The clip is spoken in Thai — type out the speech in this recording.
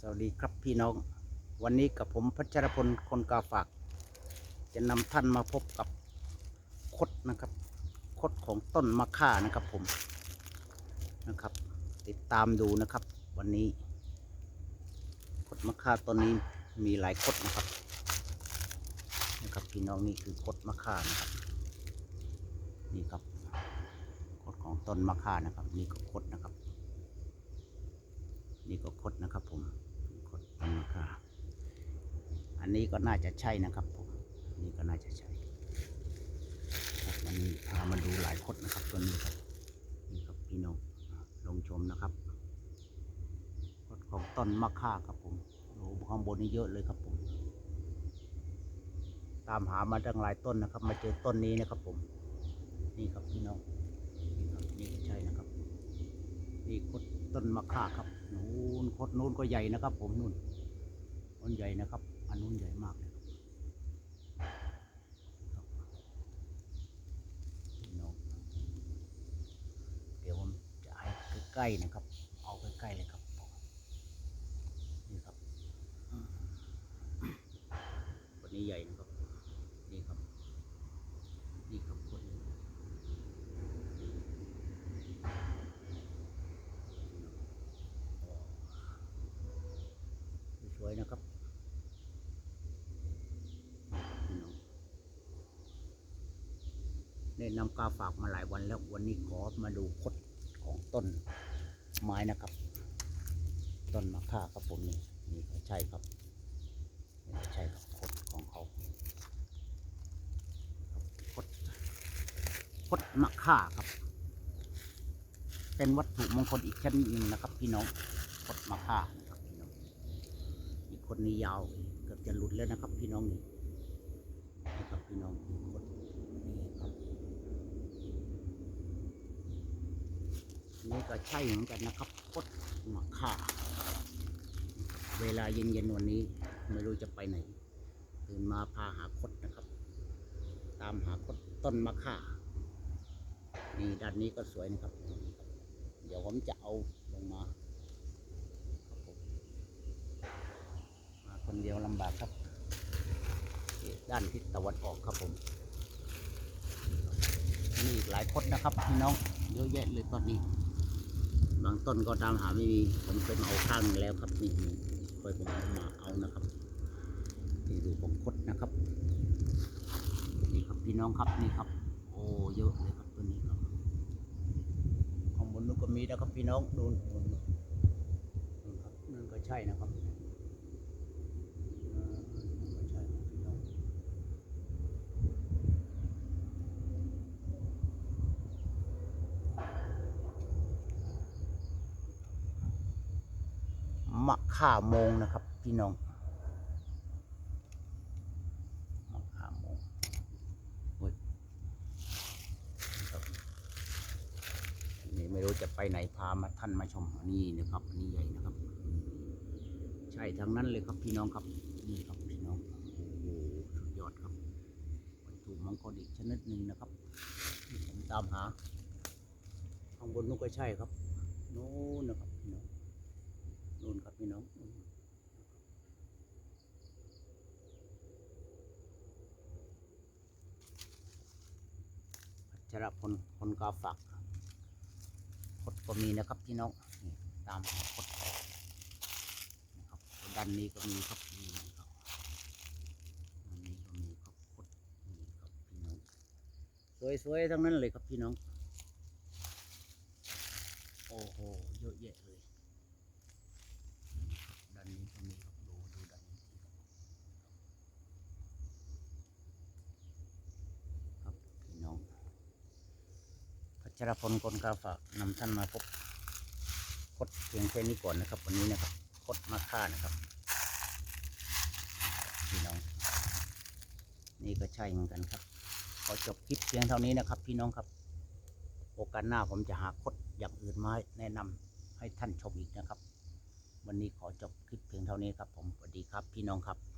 สวัสดีครับพี่น้อง วันนี้กับผมพัชรพลคนกาฝาก จะนำท่านมาพบกับคดนะครับ คดของต้นมะค่านะครับผมนะครับ ติดตามดูนะครับ วันนี้ คดมะค่าต้นนี้มีหลายคดนะครับนะครับพี่น้องนี่คือคดมะค่านะครับนี่ครับคดของต้นมะค่านะครับนี่ก็คดนะครับนี่ก็คดนะครับผม นะค่าอันนี้ก็น่าจะใช่นะครับผมนี่ก็น่าจะใช่ครับวันนี้พามาดูหลายคดนะครับตัวนี้ครับนี่ครับพี่น้องลงชมนะครับคดของต้นมะค่าครับผมโอ้ข้างบนนี่เยอะเลยครับผม ตามหามาตั้งหลายต้นนะครับ มาเจอต้นนี้นะครับผม นี่ครับพี่น้องนี่ครับนี่ใช่นะครับ นี่คด ต้นมะค่าครับนู้นคดนู้นก็ใหญ่นะครับ ผมนู่นต้นใหญ่นะครับ อันนู้นใหญ่มากเลยน้องเดี๋ยวผมจะให้ใกล้ๆนะครับ เอาใกล้ๆเลยครับนี่ครับอืมคนนี้ใหญ่นะครับ นี่ครับ นี่ครับคนนี้ ส วยนะครับพี่น้องได้นำกาฝากมาหลายวันแล้ววันนี้ขอมาดูคดของต้นไม้นะครับ ต้นมะค่าครับผมนี่นี่ใช่ครับใช่ครับคดของเขาคดคดมะค่าครับ เป็นวัตถุมงคลอีกชนิดหนึ่งนะครับ พี่น้องคดมะค่า คนนี้ยาวเกือบจะหลุดแล้วนะครับ พี่น้องนี่นี่ครับพี่น้องคนนี่ครับนี่ก็ใช่เหมือนกันนะครับคดมะข่า เวลาเย็นๆวันนี้ไม่รู้จะไปไหนตื่นมาพาหาคดนะครับ ตามหาคดต้นมะข่านี่ด้านนี้ก็สวยนะครับ เดี๋ยวผมจะเอาลงมาครับผม มา คนเดียวลำบากครับ ด้านทิศตะวันออกครับผมนี่อีกหลายคดนะครับพี่น้องเยอะแยะเลยตอนนี้ บางต้นก็ตามหาไม่มีผมเป็นเอาข้างแล้วครับนี่นี่คอยผมมาเอานะครับนี่ดูผมคดนะครับนี่ครับพี่น้องครับนี่ครับ โอ้เยอะเลยครับตัวนี้ครับข้างบนนู้นก็มีนะครับพี่น้องดูนู่นนู่นนู่นครับนั่นก็ใช่นะครับ อ่านั่นก็ใช่ครับพี่น้อง มะข่าโมงนะครับ พี่น้องมะข่าโมงครับนี่ไม่รู้จะไปไหนพามาท่านมาชมนี่นะครับนนี้ใหญ่นะครับ ใช่ทั้งนั้นเลยครับพี่น้องครับนี่ครับพี่น้องโอ้โหสุดยอดครับวัตถุมงคลอีกชนิดหนึ่งนะครับที่ผมตามหาข้างบนนู้นก็ใช่ครับโน้นนะครับพี่น้อง นู่นครับพี่น้องชรพลคนกาฝากคดก็มีนะครับพี่น้องตามหาคดนะครับด้านนี้ก็มีครับนี่ครับด้านนี้ก็มีครับคดนี่ครับพี่น้องสวยๆทั้งนั้นเลยครับพี่น้อง โอ้โหเยอะแยะเลย นี่ครับด้านนี้ก็มีครับดูดูด้านนี้สิครับพี่น้องพัชรพลคนกาฝากนำท่านมาพบคดเพียงแค่นี้ก่อนนะครับ วันนี้นะครับคดมาค่านะครับ พี่น้อง นี่ก็ใช่เหมือนกันครับขอจบคลิปเพียงเท่านี้นะครับ พี่น้องครับโอกาสหน้าผมจะหาคดอย่างอื่นมาแนะนำให้ท่านชมอีกนะครับ วันนี้ขอจบคลิปเพียงเท่านี้ครับผมสวัสดีครับพี่น้องครับ